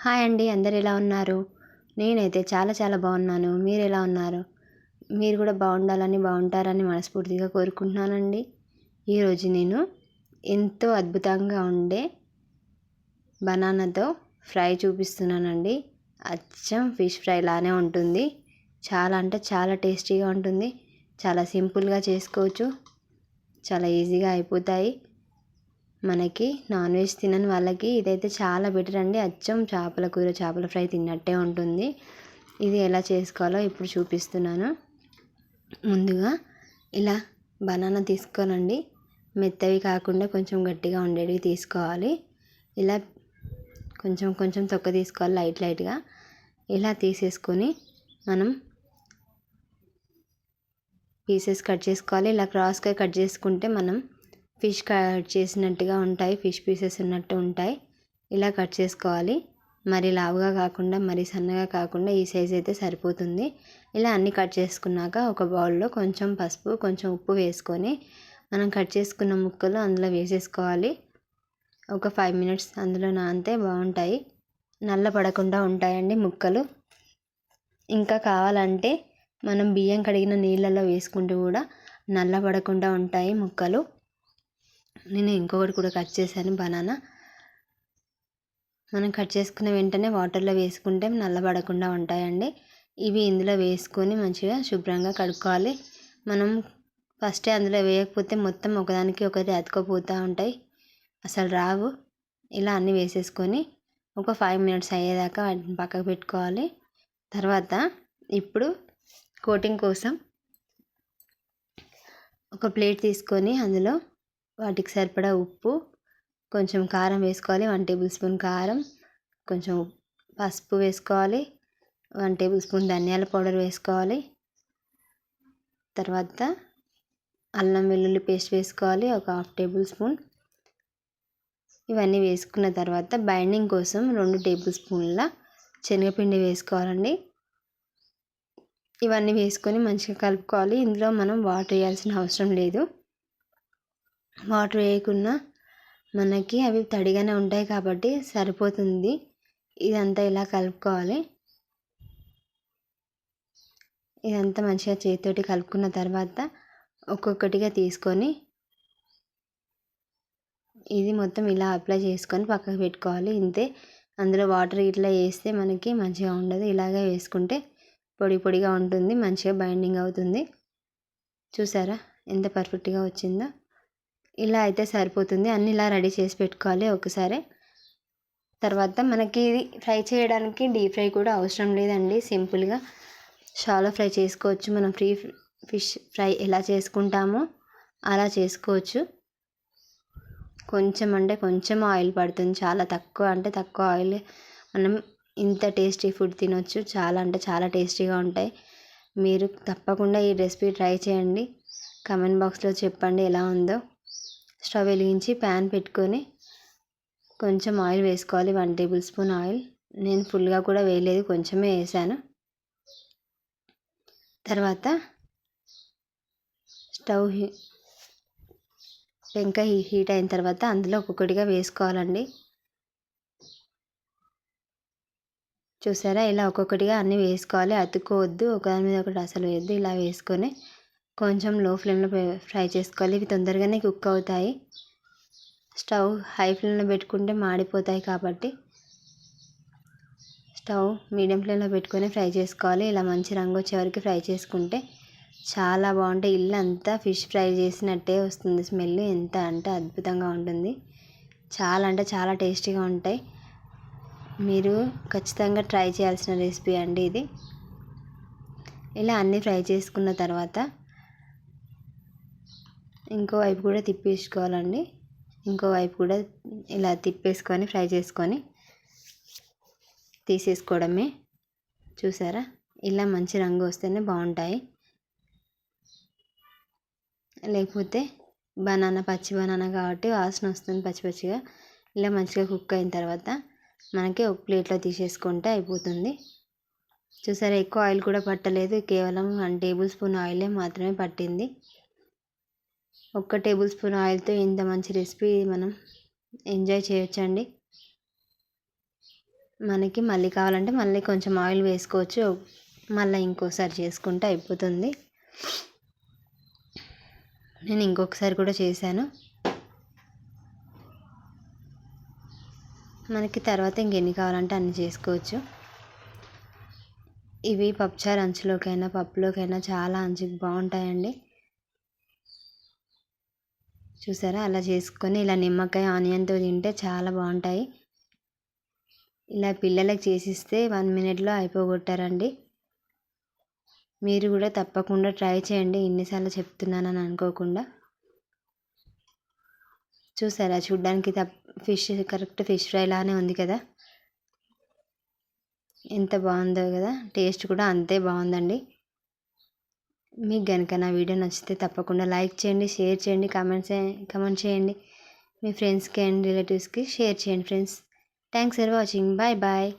Hi అండి అందరు ఎలా ఉన్నారు? నేనైతే చాలా చాలా బాగున్నాను. మీరు ఎలా ఉన్నారు? మీరు కూడా బాగుండాలని బాగుంటారని మనస్ఫూర్తిగా కోరుకుంటున్నానండి. ఈరోజు నేను ఎంతో అద్భుతంగా ఉండే బనానాతో ఫ్రై చూపిస్తున్నానండి. అచ్చం ఫిష్ ఫ్రై లానే ఉంటుంది. చాలా అంటే చాలా టేస్టీగా ఉంటుంది. చాలా సింపుల్గా చేసుకోవచ్చు. చాలా ఈజీగా అయిపోతాయి. మనకి నాన్ వెజ్ తినని వాళ్ళకి ఇదైతే చాలా బెటర్ అండి. అచ్చం చేపల కూర చేపల ఫ్రై తిన్నట్టే ఉంటుంది. ఇది ఎలా చేసుకోవాలో ఇప్పుడు చూపిస్తున్నాను. ముందుగా ఇలా బనానా తీసుకోనండి. మెత్తవి కాకుండా కొంచెం గట్టిగా ఉండేవి తీసుకోవాలి. ఇలా కొంచెం కొంచెం తొక్క తీసుకోవాలి లైట్ లైట్గా. ఇలా తీసేసుకొని మనం పీసెస్ కట్ చేసుకోవాలి. ఇలా క్రాస్గా కట్ చేసుకుంటే మనం ఫిష్ కట్ చేసినట్టుగా ఉంటాయి ఫిష్ పీసెస్ ఉన్నట్టు ఉంటాయి. ఇలా కట్ చేసుకోవాలి. మరి లావుగా కాకుండా మరి సన్నగా కాకుండా ఈ సైజ్ అయితే సరిపోతుంది. ఇలా అన్నీ కట్ చేసుకున్నాక ఒక బౌల్లో కొంచెం పసుపు కొంచెం ఉప్పు వేసుకొని మనం కట్ చేసుకున్న ముక్కలు అందులో వేసేసుకోవాలి. ఒక ఫైవ్ మినిట్స్ అందులో నానితే బాగుంటాయి. నల్ల పడకుండా ఉంటాయండి ముక్కలు. ఇంకా కావాలంటే మనం బియ్యం కడిగిన నీళ్ళలో వేసుకుంటూ కూడా నల్ల పడకుండా ఉంటాయి ముక్కలు. నేను ఇంకొకటి కూడా కట్ చేశాను బనానా. మనం కట్ చేసుకున్న వెంటనే వాటర్లో వేసుకుంటే నల్లబడకుండా ఉంటాయండి. ఇవి ఇందులో వేసుకొని మంచిగా శుభ్రంగా కడుక్కోవాలి. మనం ఫస్టే అందులో వేయకపోతే మొత్తం ఒకదానికి ఒకటి అతుకపోతూ ఉంటాయి. అసలు రావు. ఇలా అన్నీ వేసేసుకొని ఒక ఫైవ్ మినిట్స్ అయ్యేదాకా వాటిని పక్కకు పెట్టుకోవాలి. తర్వాత ఇప్పుడు కోటింగ్ కోసం ఒక ప్లేట్ తీసుకొని అందులో వాటికి సరిపడా ఉప్పు కొంచెం కారం వేసుకోవాలి వన్ టేబుల్ స్పూన్ కారం కొంచెం పసుపు వేసుకోవాలి వన్ టేబుల్ స్పూన్ ధనియాల పౌడర్ వేసుకోవాలి తర్వాత అల్లం వెల్లుల్లి పేస్ట్ వేసుకోవాలి ఒక హాఫ్ టేబుల్ స్పూన్. ఇవన్నీ వేసుకున్న తర్వాత బైండింగ్ కోసం రెండు టేబుల్ స్పూన్ల శనగపిండి వేసుకోవాలండి. ఇవన్నీ వేసుకొని మంచిగా కలుపుకోవాలి. ఇందులో మనం వాటర్ వేయాల్సిన అవసరం లేదు. వాటర్ వేయకుండా మనకి అవి తడిగానే ఉంటాయి కాబట్టి సరిపోతుంది. ఇదంతా ఇలా కలుపుకోవాలి. ఇదంతా మంచిగా చేతితోటి కలుపుకున్న తర్వాత ఒక్కొక్కటిగా తీసుకొని ఇది మొత్తం ఇలా అప్లై చేసుకొని పక్కకు పెట్టుకోవాలి. ఇంతే. అందులో వాటర్ ఇట్లా వేస్తే మనకి మంచిగా ఉండదు. ఇలాగే వేసుకుంటే పొడి పొడిగా ఉంటుంది మంచిగా బైండింగ్ అవుతుంది. చూసారా? ఎంత పర్ఫెక్ట్గా వచ్చిందో. ఇలా అయితే సరిపోతుంది. అన్నీ ఇలా రెడీ చేసి పెట్టుకోవాలి ఒకసారి. తర్వాత మనకి ఇది ఫ్రై చేయడానికి డీప్ ఫ్రై కూడా అవసరం లేదండి. సింపుల్గా షాలో ఫ్రై చేసుకోవచ్చు. మనం ఫ్రీ ఫిష్ ఫ్రై ఎలా చేసుకుంటామో అలా చేసుకోవచ్చు. కొంచెం అంటే కొంచెం ఆయిల్ పడుతుంది. చాలా తక్కువ అంటే తక్కువ ఆయిల్ మనం ఇంత టేస్టీ ఫుడ్ తినొచ్చు. చాలా అంటే చాలా టేస్టీగా ఉంటాయి. మీరు తప్పకుండా ఈ రెసిపీ ట్రై చేయండి. కమెంట్ బాక్స్లో చెప్పండి ఎలా ఉందో. స్టవ్ వెలిగించి ప్యాన్ పెట్టుకొని కొంచెం ఆయిల్ వేసుకోవాలి. One tablespoon oil. నేను ఫుల్గా కూడా వేయలేదు కొంచెమే వేసాను. తర్వాత స్టవ్ హీ పెంక హీట్ అయిన తర్వాత అందులో ఒక్కొక్కటిగా వేసుకోవాలండి. చూసారా? ఇలా ఒక్కొక్కటిగా అన్నీ వేసుకోవాలి. అతుక్కోవద్దు. ఒకదాని మీద ఒకటి అసలు వేయద్దు. ఇలా వేసుకొని కొంచెం లో ఫ్లేమ్లో ఫ్రై చేసుకోవాలి. ఇవి తొందరగానే కుక్ అవుతాయి. స్టవ్ హై ఫ్లేమ్లో పెట్టుకుంటే మాడిపోతాయి కాబట్టి స్టవ్ మీడియం ఫ్లేమ్లో పెట్టుకొని ఫ్రై చేసుకోవాలి. ఇలా మంచి రంగు వచ్చే వరకు ఫ్రై చేసుకుంటే చాలా బాగుంటాయి. ఇల్లు అంతా ఫిష్ ఫ్రై చేసినట్టే వస్తుంది. స్మెల్ ఎంత అంటే అద్భుతంగా ఉంటుంది. చాలా అంటే చాలా టేస్టీగా ఉంటాయి. మీరు ఖచ్చితంగా ట్రై చేయాల్సిన రెసిపీ అండి ఇది. ఇలా అన్నీ ఫ్రై చేసుకున్న తర్వాత ఇంకో వైపు కూడా తిప్పేసుకోవాలండి. ఇంకో వైపు కూడా ఇలా తిప్పేసుకొని ఫ్రై చేసుకొని తీసేసుకోవడమే. చూసారా? ఇలా మంచి రంగు వస్తేనే బాగుంటాయి. లేకపోతే బనానా పచ్చి బనానా కాబట్టి వాసన వస్తుంది పచ్చి పచ్చిగా. ఇలా మంచిగా కుక్ అయిన తర్వాత మనకి ఒక ప్లేట్లో తీసేసుకుంటే అయిపోతుంది. చూసారా? ఎక్కువ ఆయిల్ కూడా పట్టలేదు. కేవలం వన్ టేబుల్ స్పూన్ ఆయిలే మాత్రమే పట్టింది. ఒక్క టేబుల్ స్పూన్ ఆయిల్తో ఇంత మంచి రెసిపీ మనం ఎంజాయ్ చేయొచ్చండి. మనకి మళ్ళీ కావాలంటే మళ్ళీ కొంచెం ఆయిల్ వేసుకోవచ్చు. మళ్ళీ ఇంకోసారి చేసుకుంటే అయిపోతుంది. నేను ఇంకొకసారి కూడా చేశాను. మనకి తర్వాత ఇంకెన్ని కావాలంటే అన్ని చేసుకోవచ్చు. ఇవి పప్పుచారు అంచులోకైనా పప్పులోకైనా చాలా అంచుకు బాగుంటాయండి. చూసారా? అలా చేసుకొని ఇలా నిమ్మకాయ ఆనియన్తో తింటే చాలా బాగుంటాయి. ఇలా పిల్లలకి చేసిస్తే వన్ మినిట్లో అయిపోగొట్టారండి. మీరు కూడా తప్పకుండా ట్రై చేయండి. ఇన్నిసార్లు చెప్తున్నానని అనుకోకుండా. చూసారా? చూడ్డానికి తప్ప ఫిష్ కరెక్ట్ ఫిష్ ఫ్రై లానే ఉంది కదా? ఎంత బాగుందో కదా? టేస్ట్ కూడా అంతే బాగుందండి. మీకు కనుక నా వీడియో నచ్చితే తప్పకుండా లైక్ చేయండి షేర్ చేయండి కామెంట్స్ కమెంట్ చేయండి. మీ ఫ్రెండ్స్కి అండ్ రిలేటివ్స్కి షేర్ చేయండి friends. Thanks for watching. Bye bye.